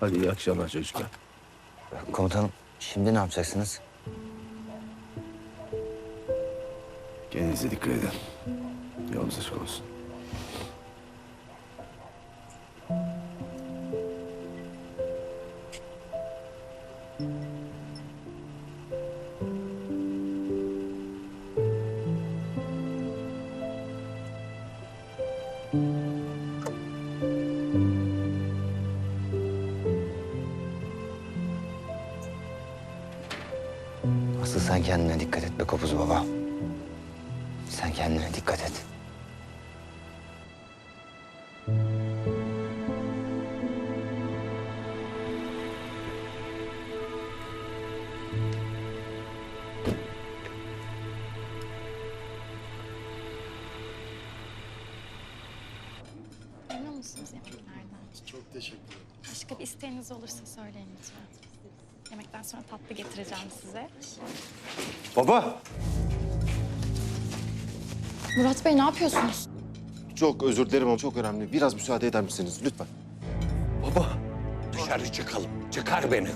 Hadi iyi akşamlar çocuklar. Komutanım şimdi ne yapacaksınız? Kendinize dikkat edin. Yolunuz açık olsun. Asıl sen kendine dikkat et be Kopuz baba. Sen kendine dikkat et. Memnun musunuz yemeklerden? Çok teşekkür ederim. Başka bir isteğiniz olursa söyleyin lütfen. Yemekten sonra tatlı getireceğim size. Baba! Murat Bey ne yapıyorsunuz? Çok özür dilerim ama çok önemli. Biraz müsaade eder misiniz lütfen? Baba! Dışarı çıkalım. Çıkar beni.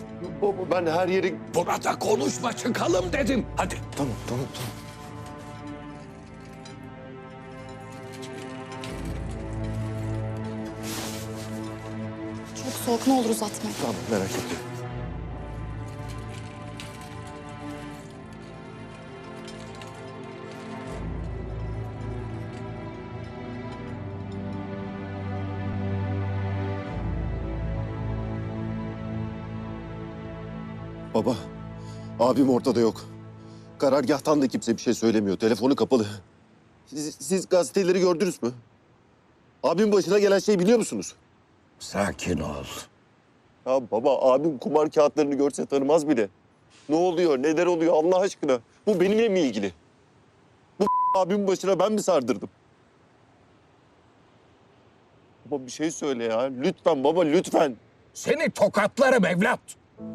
Baba ben her yeri... Burada konuşma çıkalım dedim. Hadi. Tamam, tamam, tamam. Çok soğuk ne olur uzatmayın. Tamam, merak etme. Baba, abim ortada yok. Karargahtan da kimse bir şey söylemiyor. Telefonu kapalı. Siz, siz gazeteleri gördünüz mü? Abim başına gelen şey biliyor musunuz? Sakin ol. Ya baba abim kumar kağıtlarını görse tanımaz bile. Ne oluyor, neler oluyor Allah aşkına? Bu benimle mi ilgili? Bu abimin başına ben mi sardırdım? Baba bir şey söyle ya. Lütfen baba lütfen. Seni tokatlarım evlat.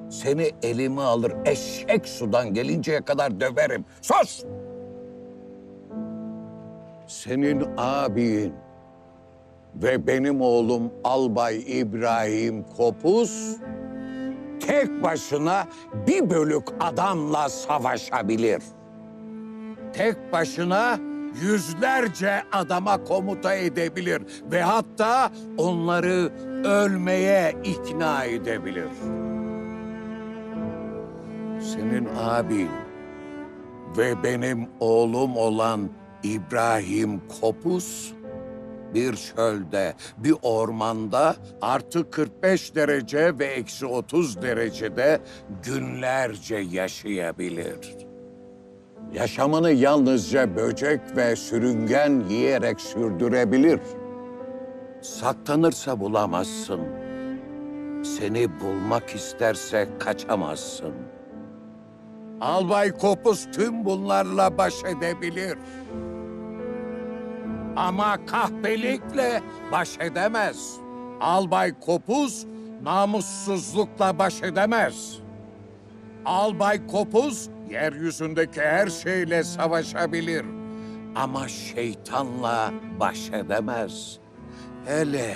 Seni elime alır eşek sudan gelinceye kadar döverim. Sus! Senin abin ve benim oğlum Albay İbrahim Kopuz tek başına bir bölük adamla savaşabilir. Tek başına yüzlerce adama komuta edebilir ve hatta onları ölmeye ikna edebilir. Senin abin ve benim oğlum olan İbrahim Kopuz bir çölde, bir ormanda artı 45 derece ve eksi 30 derecede günlerce yaşayabilir. Yaşamını yalnızca böcek ve sürüngen yiyerek sürdürebilir. Saklanırsa bulamazsın. Seni bulmak isterse kaçamazsın. Albay Kopuz tüm bunlarla baş edebilir. Ama kahpelikle baş edemez. Albay Kopuz namussuzlukla baş edemez. Albay Kopuz yeryüzündeki her şeyle savaşabilir. Ama şeytanla baş edemez. Hele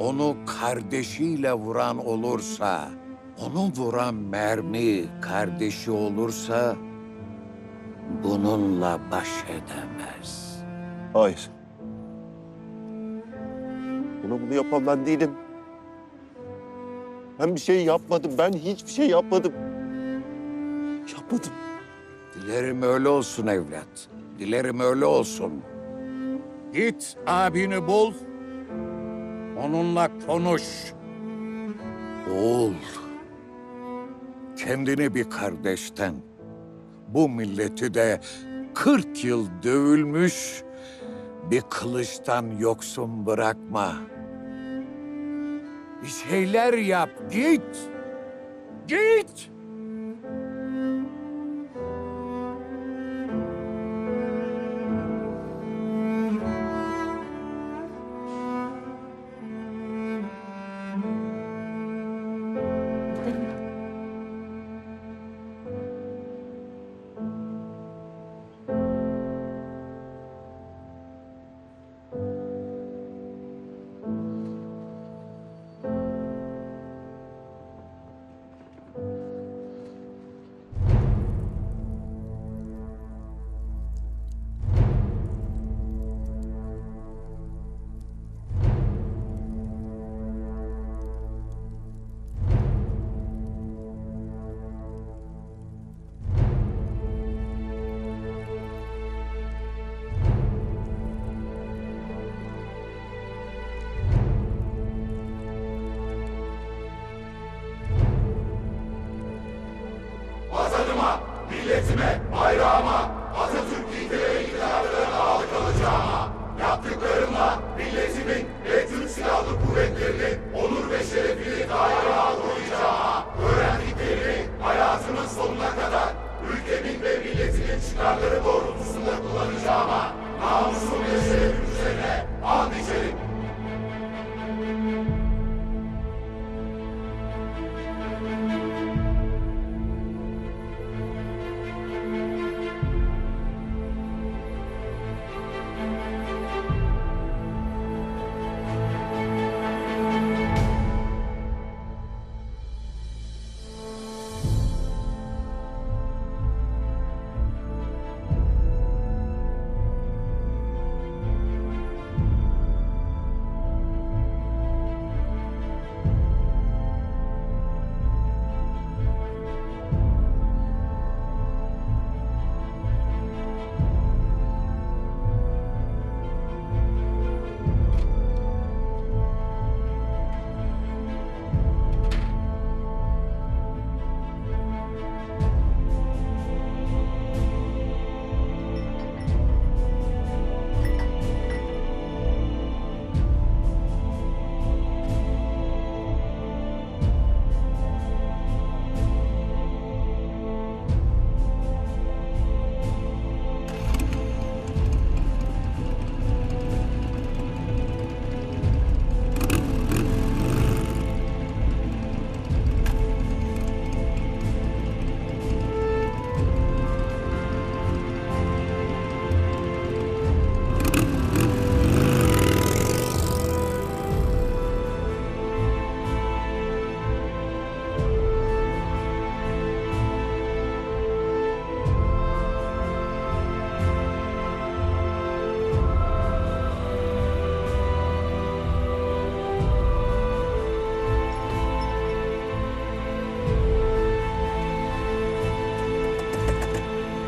onu kardeşiyle vuran olursa, onu vuran mermi kardeşi olursa bununla baş edemez. Hayır. Buna bunu yapan ben değilim. Ben bir şey yapmadım. Ben hiçbir şey yapmadım. Yapmadım. Dilerim öyle olsun evlat. Dilerim öyle olsun. Git abini bul. Onunla konuş. Oğul. Kendini bir kardeşten, bu milleti de 40 yıl dövülmüş bir kılıçtan yoksun bırakma. Bir şeyler yap, git. Git. birliğimin ve Türk Silahlı Kuvvetleri'nin onur ve şerefini daima koruyacağıma, öğrendiklerimi hayatımın sonuna kadar ülkemin ve milletimin çıkarları doğrultusunda kullanacağıma, namusum ve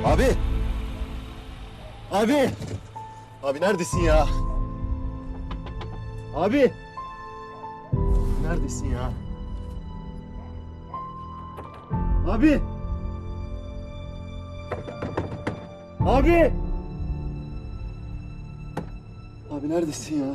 Abi! Abi! Abi neredesin ya? Abi! Neredesin ya? Abi! Abi! Abi neredesin ya?